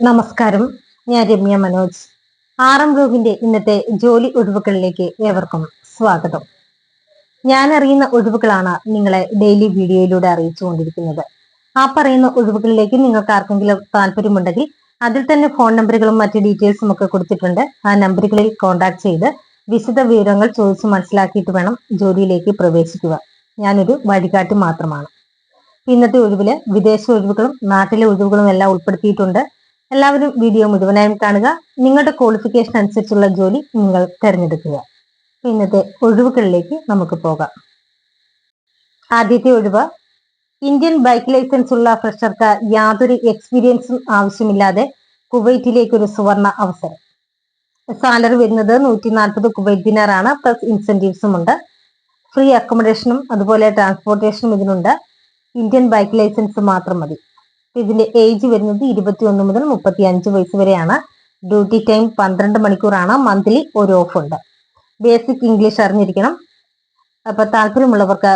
നമസ്കാരം. ഞാൻ രമ്യ മനോജ്. ആറം ഗ്രൂപ്പിന്റെ ഇന്നത്തെ ജോലി ഒഴിവുകളിലേക്ക് ഏവർക്കും സ്വാഗതം. ഞാൻ അറിയുന്ന ഒഴിവുകളാണ് നിങ്ങളെ ഡെയിലി വീഡിയോയിലൂടെ അറിയിച്ചുകൊണ്ടിരിക്കുന്നത് ആ പറയുന്ന ഒഴിവുകളിലേക്ക് നിങ്ങൾക്ക് ആർക്കെങ്കിലും താല്പര്യമുണ്ടെങ്കിൽ അതിൽ തന്നെ ഫോൺ നമ്പറുകളും മറ്റു ഡീറ്റെയിൽസും ഒക്കെ കൊടുത്തിട്ടുണ്ട്. ആ നമ്പറുകളിൽ കോൺടാക്ട് ചെയ്ത് വിശദ വിവരങ്ങൾ ചോദിച്ച് മനസ്സിലാക്കിയിട്ട് വേണം ജോലിയിലേക്ക് പ്രവേശിക്കുക. ഞാനൊരു വഴികാട്ടി മാത്രമാണ്. ഇന്നത്തെ ഒഴിവിൽ വിദേശ ഒഴിവുകളും നാട്ടിലെ ഒഴിവുകളും എല്ലാം ഉൾപ്പെടുത്തിയിട്ടുണ്ട്. എല്ലാവരും വീഡിയോ മുഴുവനായും കാണുക. നിങ്ങളുടെ ക്വാളിഫിക്കേഷൻ അനുസരിച്ചുള്ള ജോലി നിങ്ങൾ തിരഞ്ഞെടുക്കുക. ഇന്നത്തെ ഒഴിവുകളിലേക്ക് നമുക്ക് പോകാം. ആദ്യത്തെ ഒഴിവ്. ഇന്ത്യൻ ബൈക്ക് ലൈസൻസ് ഉള്ള ഫ്രഷർക്ക് യാതൊരു എക്സ്പീരിയൻസും ആവശ്യമില്ലാതെ കുവൈറ്റിലേക്ക് ഒരു സുവർണ അവസരം. സാലറി വരുന്നത് നൂറ്റി നാൽപ്പത് കുവൈറ്റ് ദിനാറാണ് പ്ലസ് ഇൻസെന്റീവ്സും ഉണ്ട്. ഫ്രീ അക്കോമഡേഷനും അതുപോലെ ട്രാൻസ്പോർട്ടേഷനും ഇതിനുണ്ട്. ഇന്ത്യൻ ബൈക്ക് ലൈസൻസ് മാത്രം മതി. ഇതിന്റെ ഏജ് വരുന്നത് ഇരുപത്തി ഒന്ന് മുതൽ മുപ്പത്തി അഞ്ച് വയസ്സ് വരെയാണ്. ഡ്യൂട്ടി ടൈം പന്ത്രണ്ട് മണിക്കൂറാണ്. മന്ത്ലി ഒരു ഓഫ് ഉണ്ട്. ബേസിക് ഇംഗ്ലീഷ് അറിഞ്ഞിരിക്കണം. അപ്പൊ താല്പര്യമുള്ളവർക്ക്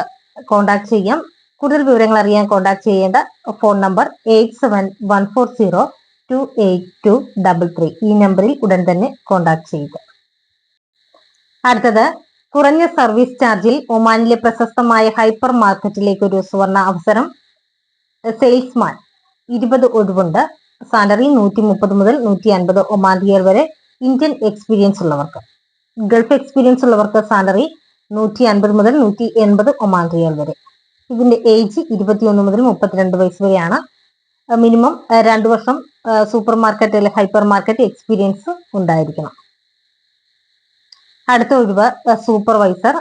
കോൺടാക്ട് ചെയ്യാം. കൂടുതൽ വിവരങ്ങൾ അറിയാൻ കോൺടാക്ട് ചെയ്യേണ്ട phone number eight seven one four zero two eight two double three ഈ നമ്പറിൽ ഉടൻ തന്നെ കോൺടാക്ട് ചെയ്യുക. അടുത്തത് കുറഞ്ഞ സർവീസ് ചാർജിൽ ഒമാനിലെ പ്രശസ്തമായ ഹൈപ്പർ മാർക്കറ്റിലേക്ക് ഒരു സുവർണ അവസരം. സെയിൽസ്മാൻ ഇരുപത് ഒഴിവുണ്ട്. സാലറി നൂറ്റി മുപ്പത് മുതൽ നൂറ്റി അൻപത് ഒമാൻ റിയൽ വരെ ഇന്ത്യൻ എക്സ്പീരിയൻസ് ഉള്ളവർക്ക്. ഗൾഫ് എക്സ്പീരിയൻസ് ഉള്ളവർക്ക് സാലറി നൂറ്റി അൻപത് മുതൽ നൂറ്റി എൺപത് ഒമാൻ റിയൽ വരെ. ഇതിന്റെ ഏജ് ഇരുപത്തിയൊന്ന് മുതൽ മുപ്പത്തിരണ്ട് വയസ്സ് വരെയാണ്. മിനിമം രണ്ടു വർഷം സൂപ്പർ മാർക്കറ്റ് അല്ലെങ്കിൽ ഹൈപ്പർ മാർക്കറ്റ് എക്സ്പീരിയൻസ് ഉണ്ടായിരിക്കണം. അടുത്ത ഒഴിവ് സൂപ്പർവൈസർ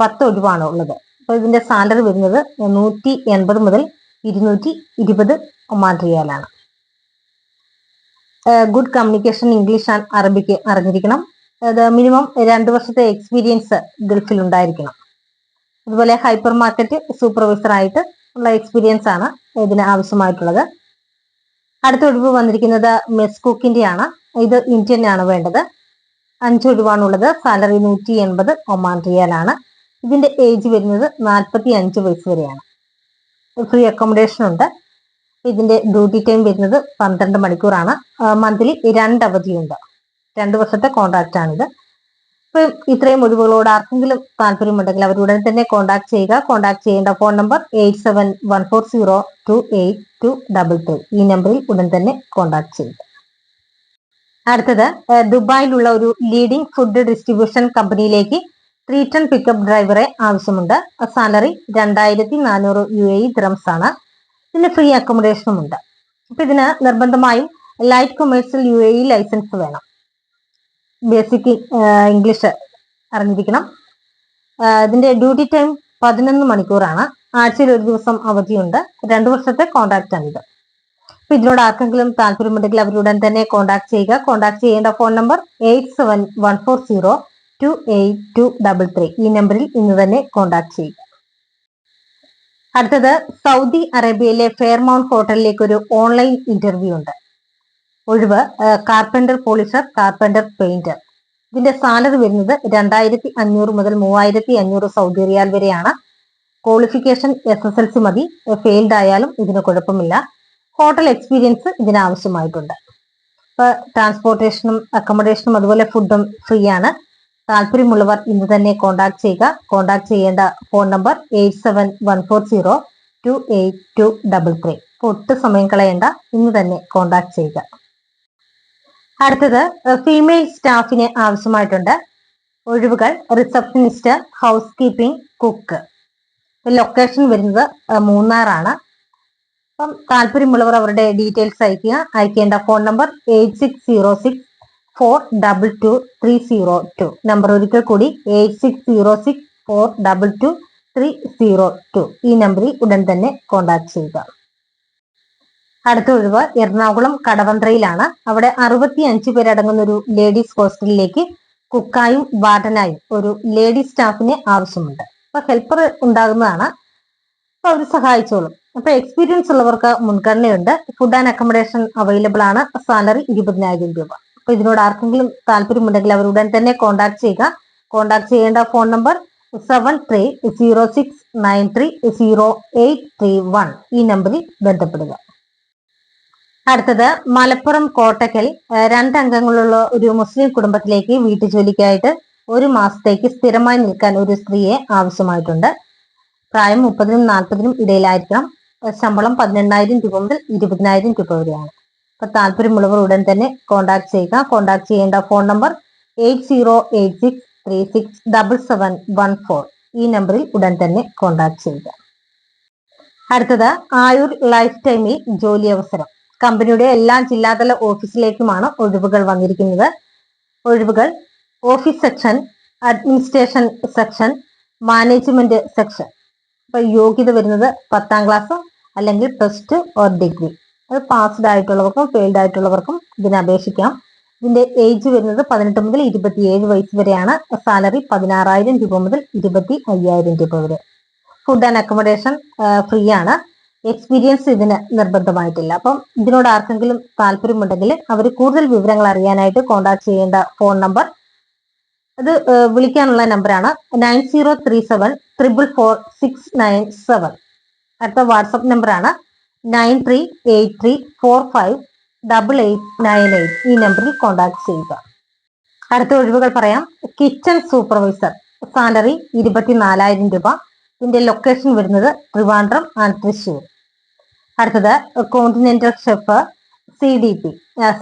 പത്ത് ഒഴിവാണ് ഉള്ളത്. അപ്പൊ ഇതിന്റെ സാലറി വരുന്നത് നൂറ്റി എൺപത് മുതൽ ഇരുന്നൂറ്റി ഇരുപത് Oman good communication English and Arabic അറിഞ്ഞിരിക്കണം. അത് മിനിമം രണ്ട് വർഷത്തെ എക്സ്പീരിയൻസ് ഗൾഫിൽ ഉണ്ടായിരിക്കണം അതുപോലെ ഹൈപ്പർ മാർക്കറ്റ് സൂപ്പർവൈസർ ആയിട്ട് ഉള്ള എക്സ്പീരിയൻസ് ആണ് ഇതിന് ആവശ്യമായിട്ടുള്ളത്. അടുത്ത ഒഴിവ് വന്നിരിക്കുന്നത് മെസ് കുക്കിന്റെ ആണ് ഇത് ഇന്ത്യൻ ആണ് വേണ്ടത്. അഞ്ച് ഒഴിവാണുള്ളത്. സാലറി നൂറ്റി എൺപത് ഒമാൻ റിയാലാണ് ഇതിന്റെ ഏജ് വരുന്നത് നാൽപ്പത്തി അഞ്ച് വയസ്സ് വരെയാണ്. ഫ്രീ അക്കോമഡേഷൻ ഉണ്ട്. ഇതിന്റെ ഡ്യൂട്ടി ടൈം വരുന്നത് പന്ത്രണ്ട് മണിക്കൂറാണ്. മന്ത്ലി രണ്ട് അവധിയുണ്ട്. രണ്ട് വർഷത്തെ കോൺട്രാക്റ്റ് ആണിത്. ഇപ്പൊ ഇത്രയും ഒഴിവുകളോട് ആർക്കെങ്കിലും താല്പര്യമുണ്ടെങ്കിൽ അവരുടെ തന്നെ കോൺടാക്ട് ചെയ്യുക. കോൺടാക്ട് ചെയ്യേണ്ട phone number eight seven one four zero two eight two double three ഈ നമ്പറിൽ ഉടൻ തന്നെ കോൺടാക്ട് ചെയ്യുക. അടുത്തത് ദുബായിലുള്ള ഒരു ലീഡിംഗ് ഫുഡ് ഡിസ്ട്രിബ്യൂഷൻ കമ്പനിയിലേക്ക് ത്രീ ടൺ പിക്കപ്പ് ഡ്രൈവറെ ആവശ്യമുണ്ട്. സാലറി രണ്ടായിരത്തി നാനൂറ് യു എ ഇ ദ്രംസ് ആണ്. ഇതിന് ഫ്രീ അക്കോമഡേഷനും ഉണ്ട്. അപ്പൊ ഇതിന് നിർബന്ധമായും light commercial U A licence വേണം. ബേസിക് ഇംഗ്ലീഷ് അറിഞ്ഞിരിക്കണം. ഇതിന്റെ ഡ്യൂട്ടി ടൈം പതിനൊന്ന് മണിക്കൂറാണ്. ആഴ്ചയിൽ ഒരു ദിവസം അവധിയുണ്ട്. രണ്ടു വർഷത്തെ കോൺട്രാക്റ്റ് ആണിത് അപ്പൊ ഇതിനോട് ആർക്കെങ്കിലും താല്പര്യമുണ്ടെങ്കിൽ അവരുടൻ തന്നെ കോൺടാക്ട് ചെയ്യുക. കോൺടാക്ട് ചെയ്യേണ്ട phone number eight seven one four zero two eight two double three ഈ നമ്പറിൽ ഇന്ന് തന്നെ കോൺടാക്ട് ചെയ്യുക. അടുത്തത് സൗദി അറേബ്യയിലെ ഫെയർമൗണ്ട് ഹോട്ടലിലേക്ക് ഒരു ഓൺലൈൻ ഇന്റർവ്യൂ ഉണ്ട്. ഒഴിവ് കാർപ്പന്റർ പോളിഷർ കാർപ്പന്റർ പെയിന്റർ ഇതിന്റെ സാലറി വരുന്നത് രണ്ടായിരത്തി അഞ്ഞൂറ് മുതൽ മൂവായിരത്തി അഞ്ഞൂറ് സൗദി റിയാൽ വരെയാണ്. Qualification S S L C മതി. ഫെയിൽഡ് ആയാലും ഇതിന് കുഴപ്പമില്ല. ഹോട്ടൽ എക്സ്പീരിയൻസ് ഇതിനാവശ്യമായിട്ടുണ്ട് ട്രാൻസ്പോർട്ടേഷനും അക്കോമഡേഷനും അതുപോലെ ഫുഡും ഫ്രീ ആണ്. താല്പര്യമുള്ളവർ ഇന്ന് തന്നെ കോൺടാക്ട് ചെയ്യുക. കോൺടാക്ട് ചെയ്യേണ്ട phone number eight seven one four zero two eight two double three ഒട്ടും സമയം കളയേണ്ട. ഇന്ന് തന്നെ കോൺടാക്ട് ചെയ്യുക. അടുത്തത് ഫീമെയിൽ സ്റ്റാഫിന് ആവശ്യമായിട്ടുണ്ട് ഒഴിവുകൾ. Receptionist housekeeping cook location വരുന്നത് മൂന്നാറാണ്. അപ്പം താല്പര്യമുള്ളവർ അവരുടെ ഡീറ്റെയിൽസ് അയക്കുക. അയക്കേണ്ട phone number eight six zero six four double two three zero two number ഒരിക്കൽ കൂടി eight six zero six four double two three zero two ഈ നമ്പറിൽ ഉടൻ തന്നെ കോൺടാക്ട് ചെയ്യുക. അടുത്ത ഒഴിവ് എറണാകുളം കടവന്ത്രയിലാണ്. അവിടെ അറുപത്തി അഞ്ച് പേരടങ്ങുന്ന ഒരു ലേഡീസ് ഹോസ്റ്റലിലേക്ക് കുക്കായും വാർഡനായും ഒരു ലേഡീസ് സ്റ്റാഫിനെ ആവശ്യമുണ്ട്. അപ്പൊ ഹെൽപ്പർ ഉണ്ടാകുന്നതാണ്. അപ്പൊ അവർ സഹായിച്ചോളും. അപ്പൊ എക്സ്പീരിയൻസ് ഉള്ളവർക്ക് മുൻഗണനയുണ്ട്. ഫുഡ് ആൻഡ് അക്കോമഡേഷൻ അവൈലബിൾ ആണ്. സാലറി ഇരുപതിനായിരം രൂപ. അപ്പൊ ഇതിനോട് ആർക്കെങ്കിലും താല്പര്യമുണ്ടെങ്കിൽ അവർ ഉടൻ തന്നെ കോൺടാക്ട് ചെയ്യുക. കോൺടാക്ട് ചെയ്യേണ്ട phone number seven three zero six nine three zero eight three one ഈ നമ്പറിൽ ബന്ധപ്പെടുക. അടുത്തത് മലപ്പുറം കോട്ടക്കൽ. രണ്ടംഗങ്ങളുള്ള ഒരു മുസ്ലിം കുടുംബത്തിലേക്ക് വീട്ടുജോലിക്കായിട്ട് ഒരു മാസത്തേക്ക് സ്ഥിരമായി നിൽക്കാൻ ഒരു സ്ത്രീയെ ആവശ്യമായിട്ടുണ്ട്. പ്രായം മുപ്പതിനും നാൽപ്പതിനും ഇടയിലായിരിക്കണം. ശമ്പളം പതിനെണ്ണായിരം രൂപ മുതൽ ഇരുപതിനായിരം രൂപ വരെയാണ്. അപ്പൊ താല്പര്യമുള്ളവർ ഉടൻ തന്നെ കോൺടാക്ട് ചെയ്യുക. കോൺടാക്ട് ചെയ്യേണ്ട phone number eight zero eight six three six double seven one four ഈ നമ്പറിൽ ഉടൻ തന്നെ കോൺടാക്ട് ചെയ്യുക. അടുത്തത് ആയുർ ലൈഫ് ടൈമിൽ ജോലി അവസരം. കമ്പനിയുടെ എല്ലാ ജില്ലാതല ഓഫീസിലേക്കുമാണ് ഒഴിവുകൾ വന്നിരിക്കുന്നത്. ഒഴിവുകൾ office section administration section management section ഇപ്പൊ യോഗ്യത വരുന്നത് പത്താം ക്ലാസ് അല്ലെങ്കിൽ പ്ലസ് ടു ഓർ ഡിഗ്രി അത് പാസ്ഡ് ആയിട്ടുള്ളവർക്കും ഫെയിൽഡ് ആയിട്ടുള്ളവർക്കും ഇതിന് അപേക്ഷിക്കാം. ഇതിന്റെ ഏജ് വരുന്നത് പതിനെട്ട് മുതൽ ഇരുപത്തിയേഴ് വയസ്സ് വരെയാണ്. സാലറി പതിനാറായിരം രൂപ മുതൽ ഇരുപത്തി അയ്യായിരം രൂപ വരെ. ഫുഡ് ആൻഡ് അക്കോമഡേഷൻ ഫ്രീ ആണ്. എക്സ്പീരിയൻസ് ഇതിന് നിർബന്ധമായിട്ടില്ല. അപ്പം ഇതിനോട് ആർക്കെങ്കിലും താല്പര്യമുണ്ടെങ്കിൽ അവർ കൂടുതൽ വിവരങ്ങൾ അറിയാനായിട്ട് കോൺടാക്ട് ചെയ്യേണ്ട ഫോൺ നമ്പർ അത് വിളിക്കാനുള്ള നമ്പറാണ് nine zero three seven triple four six nine seven അടുത്ത വാട്സപ്പ് നമ്പറാണ് nine three eight three four five double eight nine eight ഈ നമ്പറിൽ കോൺടാക്ട് ചെയ്യുക. അടുത്ത ഒഴിവുകൾ പറയാം. കിച്ചൺ സൂപ്പർവൈസർ സാലറി ഇരുപത്തിനാലായിരം രൂപ. ഇതിന്റെ ലൊക്കേഷൻ വരുന്നത് ട്രിവാൻഡ്രം ആൻഡ് തൃശ്ശൂർ. അടുത്തത് continental chef C D P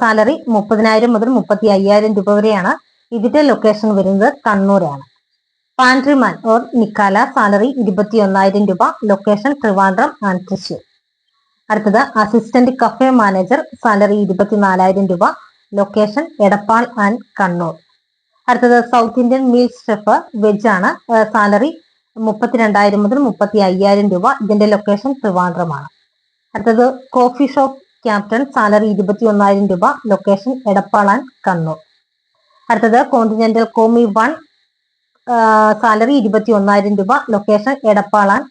salary മുപ്പതിനായിരം മുതൽ മുപ്പത്തി അയ്യായിരം രൂപ വരെയാണ്. ഇതിന്റെ ലൊക്കേഷൻ വരുന്നത് കണ്ണൂരാണ്. പാൻട്രിമാൻ ഓർ നിക്കാല സാലറി ഇരുപത്തി ഒന്നായിരം രൂപ. Location Trivandrum and Thrissur. അടുത്തത് അസിസ്റ്റന്റ് കഫേ മാനേജർ സാലറി ഇരുപത്തിനാലായിരം രൂപ ലൊക്കേഷൻ എടപ്പാൾ ആൻഡ് കണ്ണൂർ. അടുത്തത് south Indian meal chef veg ആണ്. സാലറി മുപ്പത്തിരണ്ടായിരം മുതൽ മുപ്പത്തി അയ്യായിരം രൂപ. ഇതിന്റെ ലൊക്കേഷൻ ട്രിവാൻഡ്രമാണ്. അടുത്തത് കോഫി ഷോപ്പ് ക്യാപ്റ്റൻ സാലറി ഇരുപത്തി ഒന്നായിരം രൂപ ലൊക്കേഷൻ എടപ്പാൾ ആൻഡ് കണ്ണൂർ. അടുത്തത് കോണ്ടിനെന്റൽ കോമി വൺ സാലറി ഇരുപത്തി ഒന്നായിരം രൂപ ലൊക്കേഷൻ എടപ്പാൾ ആൻഡ്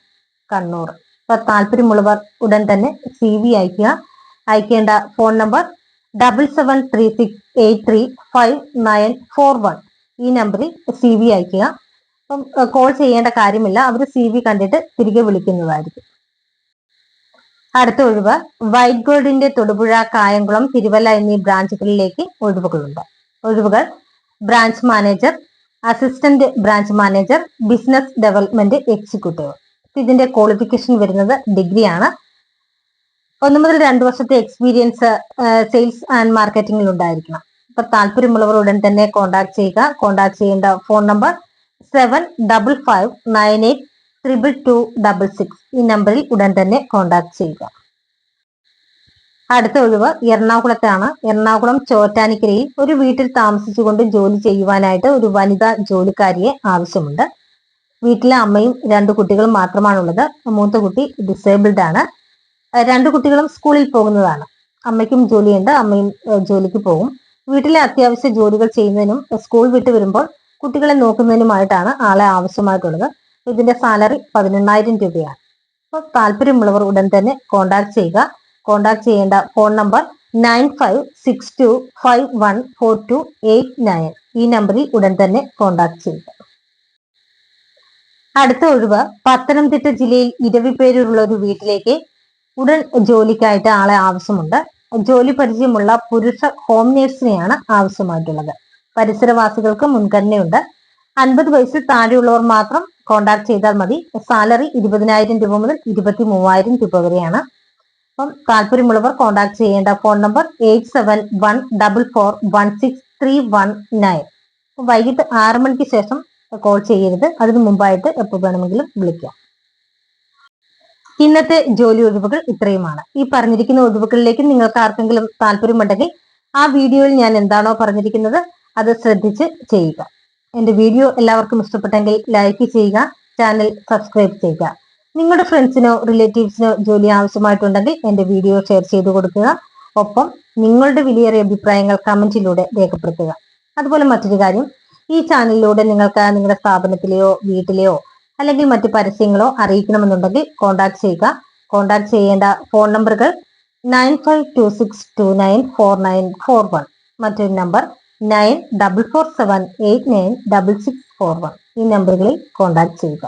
കണ്ണൂർ. താല്പര്യമുള്ളവർ ഉടൻ തന്നെ സി വി അയക്കുക അയക്കേണ്ട phone number double seven three six eight three five nine four one ഈ നമ്പറിൽ സി വി അയക്കുക അപ്പം കോൾ ചെയ്യേണ്ട കാര്യമില്ല. അവർ സി വി കണ്ടിട്ട് തിരികെ വിളിക്കുന്നതായിരിക്കും. അടുത്ത ഒഴിവ്. വൈറ്റ് ഗോൾഡിന്റെ തൊടുപുഴ കായംകുളം തിരുവല്ല എന്നീ ബ്രാഞ്ചുകളിലേക്ക് ഒഴിവുകളുണ്ട്. ഒഴിവുകൾ. Branch manager assistant branch manager business development executive. ഇതിന്റെ ക്വാളിഫിക്കേഷൻ വരുന്നത് ഡിഗ്രിയാണ് ഒന്ന് മുതൽ രണ്ട് വർഷത്തെ എക്സ്പീരിയൻസ് സെയിൽസ് ആൻഡ് മാർക്കറ്റിംഗിൽ ഉണ്ടായിരിക്കണം. അപ്പൊ താല്പര്യമുള്ളവർ ഉടൻ തന്നെ കോൺടാക്ട് ചെയ്യുക. കോൺടാക്ട് ചെയ്യേണ്ട phone number seven double five nine eight triple two double six ഈ നമ്പറിൽ ഉടൻ തന്നെ കോൺടാക്ട് ചെയ്യുക. അടുത്ത ഒഴിവ് എറണാകുളത്താണ്. എറണാകുളം ചോറ്റാനിക്കരയിൽ ഒരു വീട്ടിൽ താമസിച്ചുകൊണ്ട് ജോലി ചെയ്യുവാനായിട്ട് ഒരു വനിതാ ജോലിക്കാരിയെ ആവശ്യമുണ്ട്. വീട്ടിലെ അമ്മയും രണ്ട് കുട്ടികളും മാത്രമാണുള്ളത്. മൂത്ത കുട്ടി ഡിസേബിൾഡ് ആണ്. രണ്ട് കുട്ടികളും സ്കൂളിൽ പോകുന്നതാണ്. അമ്മയ്ക്കും ജോലിയുണ്ട്. അമ്മയും ജോലിക്ക് പോകും. വീട്ടിലെ അത്യാവശ്യ ജോലികൾ ചെയ്യുന്നതിനും സ്കൂൾ വിട്ട് വരുമ്പോൾ കുട്ടികളെ നോക്കുന്നതിനുമായിട്ടാണ് ആളെ ആവശ്യമായിട്ടുള്ളത്. ഇതിന്റെ സാലറി പതിനെണ്ണായിരം രൂപയാണ്. അപ്പോൾ താല്പര്യമുള്ളവർ ഉടൻ തന്നെ കോൺടാക്ട് ചെയ്യുക. കോൺടാക്ട് ചെയ്യേണ്ട phone number nine five six two five one four two eight nine ഈ നമ്പറിൽ ഉടൻ തന്നെ കോൺടാക്ട് ചെയ്യുക. അടുത്ത ഒഴിവ് പത്തനംതിട്ട ജില്ലയിൽ ഇരവിപ്പേരുള്ള ഒരു വീട്ടിലേക്ക് ഉടൻ ജോലിക്കായിട്ട് ആളെ ആവശ്യമുണ്ട്. ജോലി പരിചയമുള്ള പുരുഷ ഹോം നേഴ്സിനെയാണ് ആവശ്യമായിട്ടുള്ളത്. പരിസരവാസികൾക്ക് മുൻഗണനയുണ്ട്. അൻപത് വയസ്സിൽ താഴെയുള്ളവർ മാത്രം കോണ്ടാക്ട് ചെയ്താൽ മതി. സാലറി ഇരുപതിനായിരം രൂപ മുതൽ ഇരുപത്തി മൂവായിരം രൂപ വരെയാണ്. അപ്പം താല്പര്യമുള്ളവർ കോണ്ടാക്ട് ചെയ്യേണ്ട phone number eight seven one double four one six three one nine വൈകിട്ട് ആറ് മണിക്ക് ശേഷം കോൾ ചെയ്യരുത്. അതിന് മുമ്പായിട്ട് എപ്പോൾ വേണമെങ്കിലും വിളിക്കാം. ഇന്നത്തെ ജോലി ഒഴിവുകൾ ഇത്രയുമാണ്. ഈ പറഞ്ഞിരിക്കുന്ന ഒഴിവുകളിലേക്ക് നിങ്ങൾക്ക് ആർക്കെങ്കിലും താല്പര്യമുണ്ടെങ്കിൽ ആ വീഡിയോയിൽ ഞാൻ എന്താണോ പറഞ്ഞിരിക്കുന്നത് അത് ശ്രദ്ധിച്ച് ചെയ്യുക. എന്റെ വീഡിയോ എല്ലാവർക്കും ഇഷ്ടപ്പെട്ടെങ്കിൽ ലൈക്ക് ചെയ്യുക ചാനൽ സബ്സ്ക്രൈബ് ചെയ്യുക. നിങ്ങളുടെ ഫ്രണ്ട്സിനോ റിലേറ്റീവ്സിനോ ജോലി ആവശ്യമായിട്ടുണ്ടെങ്കിൽ എന്റെ വീഡിയോ ഷെയർ ചെയ്തു കൊടുക്കുക. ഒപ്പം നിങ്ങളുടെ വിലയേറിയ അഭിപ്രായങ്ങൾ കമന്റിലൂടെ രേഖപ്പെടുത്തുക. അതുപോലെ മറ്റൊരു കാര്യം ഈ ചാനലിലൂടെ നിങ്ങൾക്ക് നിങ്ങളുടെ സ്ഥാപനത്തിലെയോ വീട്ടിലെയോ അല്ലെങ്കിൽ മറ്റു പരസ്യങ്ങളോ അറിയിക്കണമെന്നുണ്ടെങ്കിൽ കോൺടാക്ട് ചെയ്യുക. കോൺടാക്ട് ചെയ്യേണ്ട ഫോൺ നമ്പറുകൾ nine five two six two nine four nine four one മറ്റൊരു number nine double four seven eight nine double six four one ഈ നമ്പറുകളിൽ കോൺടാക്ട് ചെയ്യുക.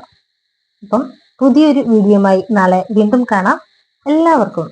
അപ്പം പുതിയൊരു വീഡിയോയുമായി നാളെ വീണ്ടും കാണാം. എല്ലാവർക്കും